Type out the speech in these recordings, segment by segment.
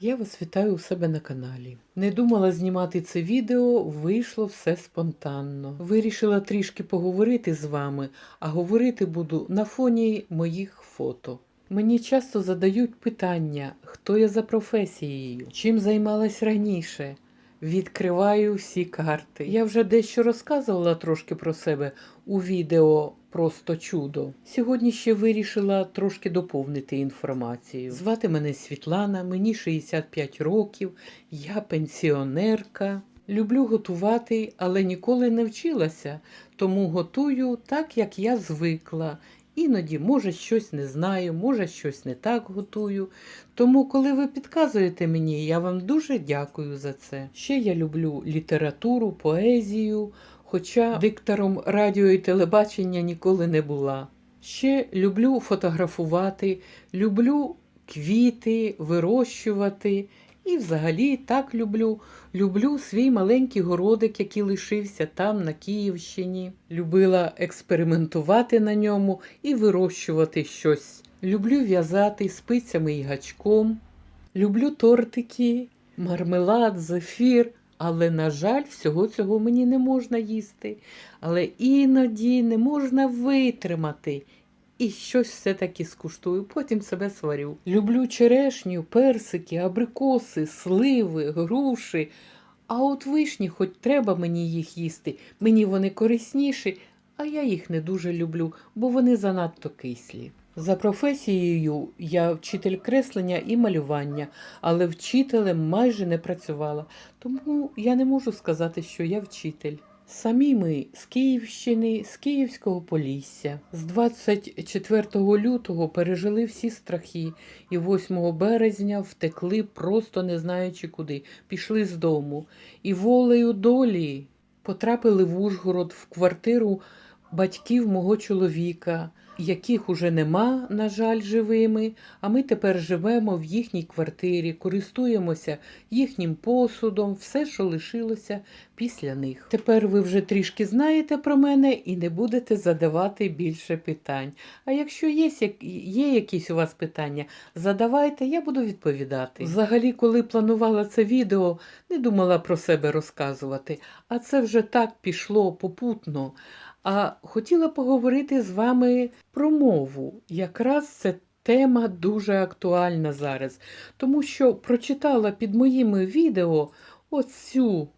Я вас вітаю у себе на каналі. Не думала знімати це відео, вийшло все спонтанно. Вирішила трішки поговорити з вами, а говорити буду на фоні моїх фото. Мені часто задають питання, хто я за професією, чим займалась раніше. Відкриваю всі карти. Я вже дещо розказувала трошки про себе у відео Просто чудо. Сьогодні ще вирішила трошки доповнити інформацію. Звати мене Світлана, мені 65 років, я пенсіонерка. Люблю готувати, але ніколи не вчилася, тому готую так, як я звикла. Іноді, може, щось не знаю, може, щось не так готую. Тому, коли ви підказуєте мені, я вам дуже дякую за це. Ще я люблю літературу, поезію, хоча диктором радіо і телебачення ніколи не була. Ще люблю фотографувати, люблю квіти, вирощувати. І взагалі так люблю. Люблю свій маленький городик, який лишився там, на Київщині. Любила експериментувати на ньому і вирощувати щось. Люблю в'язати спицями і гачком. Люблю тортики, мармелад, зефір. Але, на жаль, всього цього мені не можна їсти. Але іноді не можна витримати. І щось все-таки скуштую, потім себе сварю. Люблю черешню, персики, абрикоси, сливи, груші. А от вишні, хоч треба мені їх їсти, мені вони корисніші, а я їх не дуже люблю, бо вони занадто кислі. За професією я вчитель креслення і малювання, але вчителем майже не працювала, тому я не можу сказати, що я вчитель. Самі ми з Київщини, з Київського Полісся. З 24 лютого пережили всі страхи і 8 березня втекли, просто не знаючи куди. Пішли з дому. І волею долі потрапили в Ужгород в квартиру батьків мого чоловіка, яких уже нема, на жаль, живими. А ми тепер живемо в їхній квартирі, користуємося їхнім посудом, все, що лишилося після них. Тепер ви вже трішки знаєте про мене і не будете задавати більше питань. А якщо є, є якісь у вас питання, задавайте, я буду відповідати. Взагалі, коли планувала це відео, не думала про себе розказувати, а це вже так пішло попутно. А хотіла поговорити з вами про мову. Якраз це тема дуже актуальна зараз, тому що прочитала під моїми відео оцю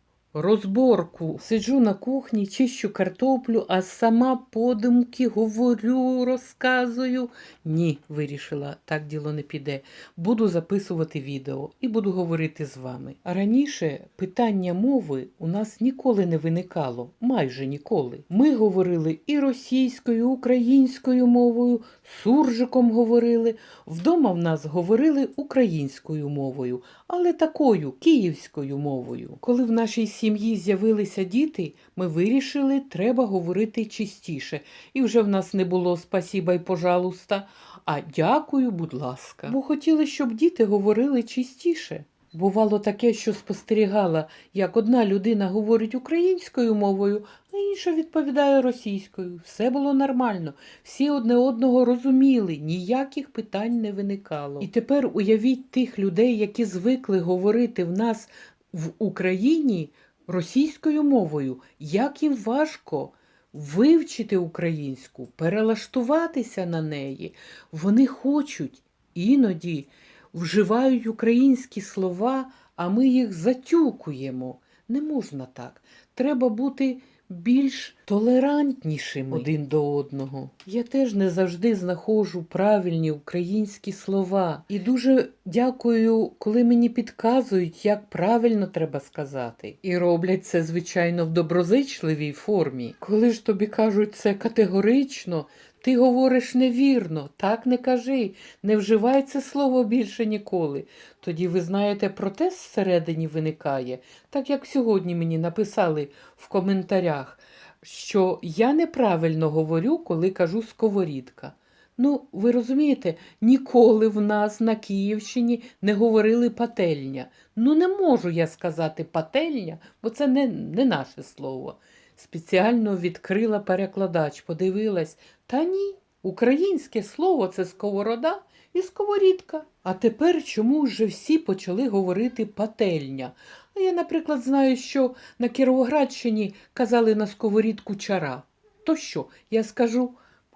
розборку. Сиджу на кухні, чищу картоплю, а сама подумки говорю, розказую. Ні, вирішила, так діло не піде. Буду записувати відео і буду говорити з вами. Раніше питання мови у нас ніколи не виникало, майже ніколи. Ми говорили і російською, і українською мовою, суржиком говорили. Вдома в нас говорили українською мовою, але такою київською мовою. Коли в нашій сім'ї з'явилися діти, ми вирішили, треба говорити чистіше. І вже в нас не було спасіба й пожалуйста, а дякую, будь ласка. Бо хотіли, щоб діти говорили чистіше. Бувало таке, що спостерігала, як одна людина говорить українською мовою, а інша відповідає російською. Все було нормально, всі одне одного розуміли, ніяких питань не виникало. І тепер уявіть тих людей, які звикли говорити в нас в Україні російською мовою, як їм важко вивчити українську, перелаштуватися на неї. Вони хочуть іноді вживають українські слова, а ми їх затюкуємо. Не можна так. Треба бути більш толерантнішим один до одного. Я теж не завжди знаходжу правильні українські слова. І дуже дякую, коли мені підказують, як правильно треба сказати. І роблять це, звичайно, в доброзичливій формі. Коли ж тобі кажуть це категорично, ти говориш невірно, так не кажи, не вживай це слово більше ніколи. Тоді ви знаєте, протест всередині виникає, так як сьогодні мені написали в коментарях, що я неправильно говорю, коли кажу сковорідка. Ну, ви розумієте, ніколи в нас на Київщині не говорили пательня. Ну, не можу я сказати пательня, бо це не, не наше слово. Спеціально відкрила перекладач, подивилась. Та ні, українське слово це сковорода і сковорідка. А тепер чому вже всі почали говорити пательня? А я, наприклад, знаю, що на Кіровоградщині казали на сковорідку чара. То що, я скажу,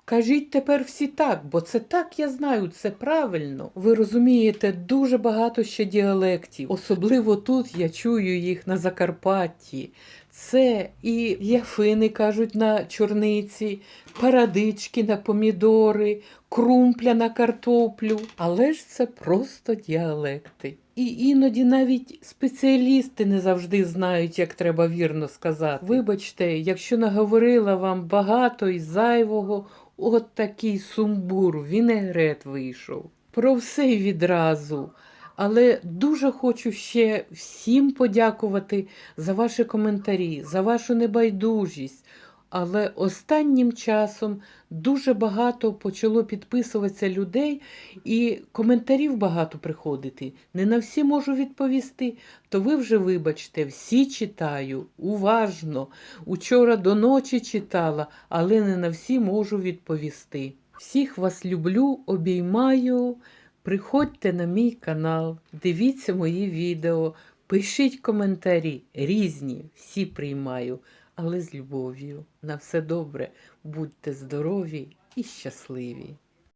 кажіть тепер всі так, бо це так я знаю, це правильно. Ви розумієте, дуже багато ще діалектів. Особливо тут я чую їх на Закарпатті. Це і яфини кажуть на чорниці, парадички на помідори, крумпля на картоплю. Але ж це просто діалекти. І іноді навіть спеціалісти не завжди знають, як треба вірно сказати. Вибачте, якщо наговорила вам багато і зайвого, от такий сумбур, вінегрет вийшов. Про все відразу. Але дуже хочу ще всім подякувати за ваші коментарі, за вашу небайдужість. Але останнім часом дуже багато почало підписуватися людей і коментарів багато приходити. Не на всі можу відповісти. То ви вже вибачте, всі читаю уважно. Учора до ночі читала, але не на всі можу відповісти. Всіх вас люблю, обіймаю. Приходьте на мій канал, дивіться мої відео, пишіть коментарі різні, всі приймаю, але з любов'ю. На все добре, будьте здорові і щасливі!